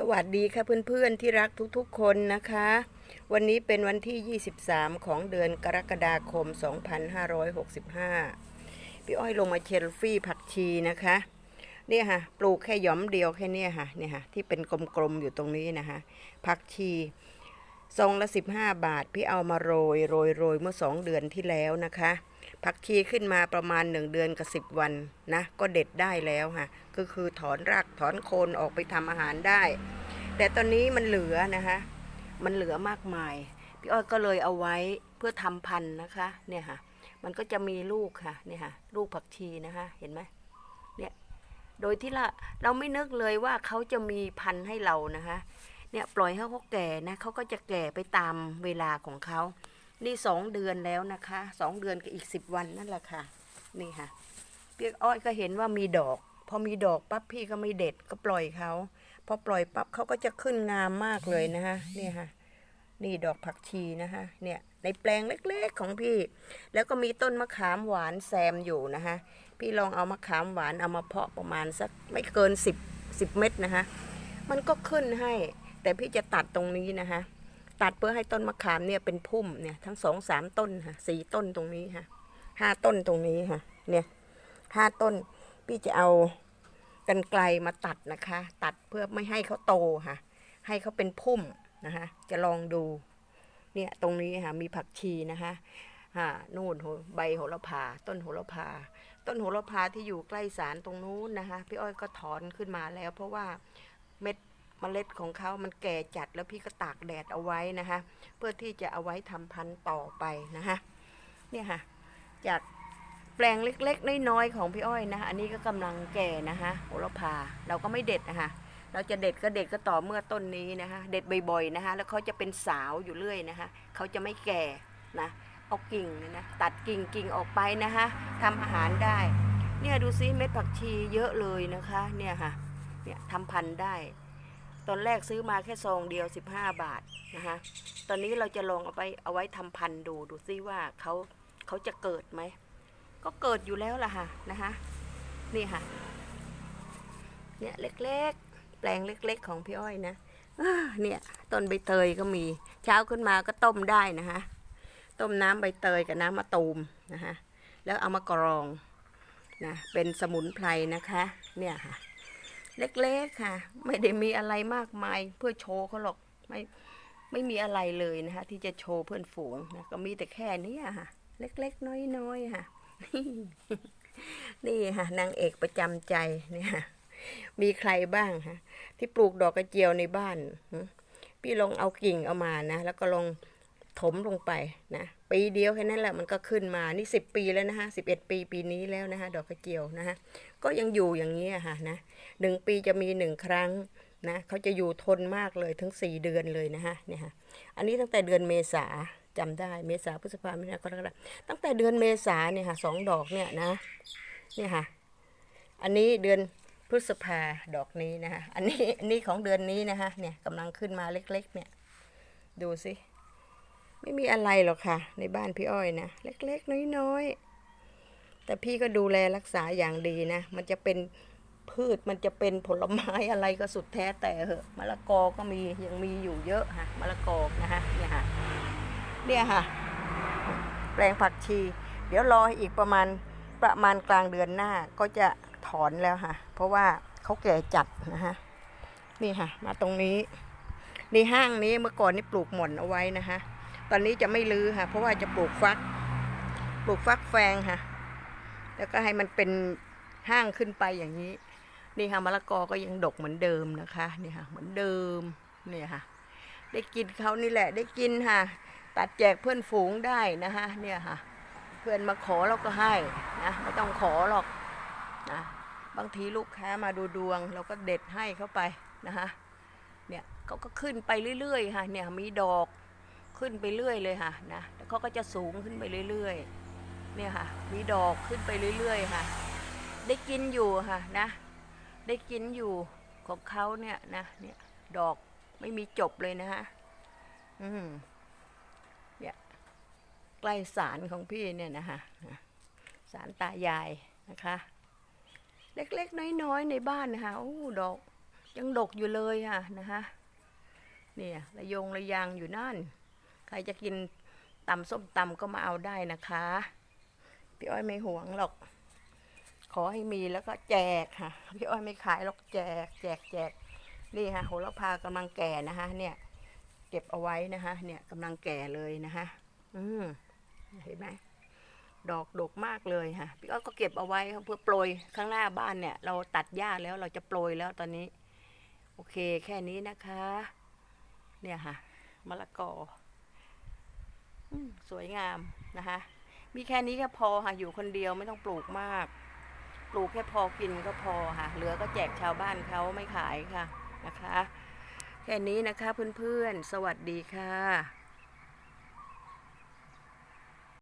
สวัสดีค่ะเพื่อนๆที่รักทุกๆคนนะคะ วันนี้เป็นวันที่ 23 ของเดือนกรกฎาคม 2565 พี่อ้อยลงมาเชลฟี่ผักชีนะคะ เนี่ยค่ะ ปลูกแค่หย้อมเดียวแค่นี้ค่ะ เนี่ยค่ะ ที่เป็นกลมๆอยู่ตรงนี้นะคะ ผักชีซองละ 15 บาท พี่เอามาโรยโรยโรยเมื่อ 2 เดือนที่แล้วนะคะ ผักชีขึ้นมาประมาณ 1 เดือนกับ 10 วันนะ ก็เด็ดได้แล้วค่ะก็คือถอนรากถอนโคนออกไปทำอาหารได้ แต่ตอนนี้มันเหลือนะคะมันเหลือมากมาย พี่อ้อยก็เลยเอาไว้เพื่อทำพันธุ์นะคะ เนี่ยค่ะ มันก็จะมีลูกค่ะ เนี่ยค่ะ ลูกผักชีนะคะ เห็นไหมเนี่ย โดยที่ละเราไม่นึกเลยว่าเขาจะมีพันธุ์ให้เรานะคะ เนี่ยปล่อยให้เขาแก่นะเขาก็จะแก่ไปตามเวลาของเขา นี่สองเดือนแล้วนะคะสองเดือนกับอีกสิบวันนั่นแหละค่ะ นี่ค่ะเพี่อ้อยก็เห็นว่ามีดอก พอมีดอกปั๊บพี่ก็ไม่เด็ดก็ปล่อยเขาพอปล่อยปั๊บเขาก็จะขึ้นงามมากเลยนะคะนี่ค่ะ นี่ดอกผักชีนะคะ เนี่ยในแปลงเล็กๆของพี่ แล้วก็มีต้นมะขามหวานแซมอยู่นะคะ พี่ลองเอามะขามหวานเอามาเพาะประมาณสักไม่เกินสิบสิบเม็ดนะคะ มันก็ขึ้นให้ แต่พี่จะตัดตรงนี้นะคะ ตัดเพื่อให้ต้นมะขามเนี่ยเป็นพุ่มเนี่ยทั้งสองสามต้นค่ะสี่ต้นตรงนี้ค่ะห้าต้นตรงนี้ค่ะ เนี่ยห้าต้นพี่จะเอากันไกลมาตัดนะคะ ตัดเพื่อไม่ให้เขาโตค่ะ ให้เขาเป็นพุ่มนะคะ จะลองดู เนี่ยตรงนี้ค่ะมีผักชีนะคะอ่านู่นโหใบโหระพา ต้นโหระพา ต้นโหระพาที่อยู่ใกล้สารตรงนู้นนะคะ พี่อ้อยก็ถอนขึ้นมาแล้ว เพราะว่าเม็ด เมล็ดของเขามันแก่จัดแล้วพี่ก็ตากแดดเอาไว้นะคะเพื่อที่จะเอาไว้ทำพันธุ์ต่อไปนะคะเนี่ยค่ะจากแปลงเล็กๆน้อยๆของพี่อ้อยนะคะอันนี้ก็กำลังแก่นะคะโหระพาเราก็ไม่เด็ดนะคะเราจะเด็ดก็เด็ดก็ต่อเมื่อต้นนี้นะคะเด็ดบ่อยๆนะคะแล้วเขาจะเป็นสาวอยู่เรื่อยนะคะเขาจะไม่แก่นะเอากิ่งเนี่ยนะตัดกิ่งกิ่งออกไปนะคะทำอาหารได้ เนี่ยดูซิเม็ดผักชีเยอะเลยนะคะเนี่ยค่ะเนี่ยทำพันธุ์ได้ ตอนแรกซื้อมาแค่ซองเดียว 15 บาทนะคะตอนนี้เราจะลองเอาไปเอาไว้ทำพันธุ์ดูดูซิว่าเขาเขาจะเกิดไหม ก็เกิดอยู่แล้วล่ะค่ะนะคะนี่ค่ะ เนี่ยเล็กๆ แปลงเล็กๆ ของพี่อ้อยนะเนี่ยต้นใบเตยก็มี เช้าขึ้นมาก็ต้มได้นะคะต้มน้ำใบเตยกับน้ำมะตูมนะคะแล้วเอามากรองนะเป็นสมุนไพรนะคะ เนี่ยค่ะ เล็กๆค่ะ ไม่ได้มีอะไรมากมายเพื่อโชว์เขาหรอกไม่ไม่มีอะไรเลยนะคะ ที่จะโชว์เพื่อนฝูงนะก็มีแต่แค่นี้ค่ะ เล็กๆ น้อยๆค่ะ นี่ค่ะนางเอกประจำใจเนี่ยมีใครบ้างคะที่ปลูกดอกกระเจียวในบ้านพี่ลองเอากิ่งเอามานะ แล้วก็ลองถมลงไปนะ ปีเดียวแค่นั้นแหละมันก็ขึ้นมานี่สิบปีแล้วนะคะสิบเอ็ดปีปีนี้แล้วนะคะดอกกระเจียวนะคะก็ยังอยู่อย่างนี้อะค่ะนะหนึ่งปีจะมีหนึ่งครั้งนะเขาจะอยู่ทนมากเลยถึงสี่เดือนเลยนะคะเนี่ยค่ะอันนี้ตั้งแต่เดือนเมษาจำได้เมษาพฤษภาคมมิถุนานกรกฎาคมตั้งแต่เดือนเมษาเนี่ยค่ะสองดอกเนี่ยนะเนี่ยค่ะอันนี้เดือนพฤษภาดอกนี้นะคะอันนี้อันนี้ของเดือนนี้นะคะเนี่ยกำลังขึ้นมาเล็กๆเนี่ยดูสิ ไม่มีอะไรหรอกค่ะ ในบ้านพี่อ้อยนะเล็กๆ น้อยๆ แต่พี่ก็ดูแลรักษาอย่างดีนะ มันจะเป็นพืชมันจะเป็นผลไม้อะไรก็สุดแท้แต่เหอะมะละกอก็มียังมีอยู่เยอะค่ะมะละกอนะคะเนี่ยค่ะเนี่ยค่ะแปลงผักชี เดี๋ยวรออีกประมาณประมาณกลางเดือนหน้าก็จะถอนแล้วค่ะเพราะว่าเขาแก่จัดนะคะนี่ค่ะมาตรงนี้ในห้างนี้เมื่อก่อนนี่ปลูกหม่อนเอาไว้นะคะ ตอนนี้จะไม่ลื้อค่ะ เพราะว่าจะปลูกฟัก ปลูกฟักแฟงค่ะ แล้วก็ให้มันเป็นห้างขึ้นไปอย่างนี้ นี่ค่ะมะละกอก็ยังดกเหมือนเดิมนะคะนี่ค่ะ เหมือนเดิมเนี่ยค่ะ ได้กินเขานี่แหละได้กินค่ะ ตัดแจกเพื่อนฝูงได้นะคะเนี่ยค่ะ เพื่อนมาขอเราก็ให้นะไม่ต้องขอหรอกนะบางทีลูกค้ามาดูดวง เราก็เด็ดให้เข้าไปนะคะเนี่ยเขาก็ขึ้นไปเรื่อยๆค่ะเนี่ยมีดอก ขึ้นไปเรื่อยเลยค่ะนะแล้วเขาก็จะสูงขึ้นไปเรื่อยๆ เนี่ยค่ะ มีดอกขึ้นไปเรื่อยๆ ค่ะ ได้กินอยู่ค่ะนะ ได้กินอยู่ของเขาเนี่ยนะ เนี่ย ดอกไม่มีจบเลยนะคะอืมใกล้ศาลของพี่เนี่ยนะคะศาลตายายนะคะ เล็กๆ น้อยๆ ในบ้านนะคะโอ้ดอกยังดกอยู่เลยค่ะนะคะเนี่ยระยงระยางอยู่นั่น ใครจะกินตำส้มตำก็มาเอาได้นะคะ พี่อ้อยไม่หวงหรอก ขอให้มีแล้วก็แจกค่ะ พี่อ้อยไม่ขายหรอกแจก แจกแจกนี่ค่ะโหระพากำลังแก่นะคะ เนี่ย เก็บเอาไว้นะคะ เนี่ยกำลังแก่เลยนะคะ อืมเห็นไหมดอกดกมากเลยค่ะ พี่อ้อยก็เก็บเอาไว้เพื่อโปรยข้างหน้าบ้านเนี่ย เราตัดหญ้าแล้วเราจะโปรยแล้วตอนนี้ โอเคแค่นี้นะคะ เนี่ยค่ะมะละกอ สวยงามนะคะ มีแค่นี้ก็พอค่ะ อยู่คนเดียวไม่ต้องปลูกมาก ปลูกแค่พอกินก็พอค่ะ เหลือก็แจกชาวบ้านเขาไม่ขายค่ะนะคะ แค่นี้นะคะเพื่อนๆ สวัสดีค่ะ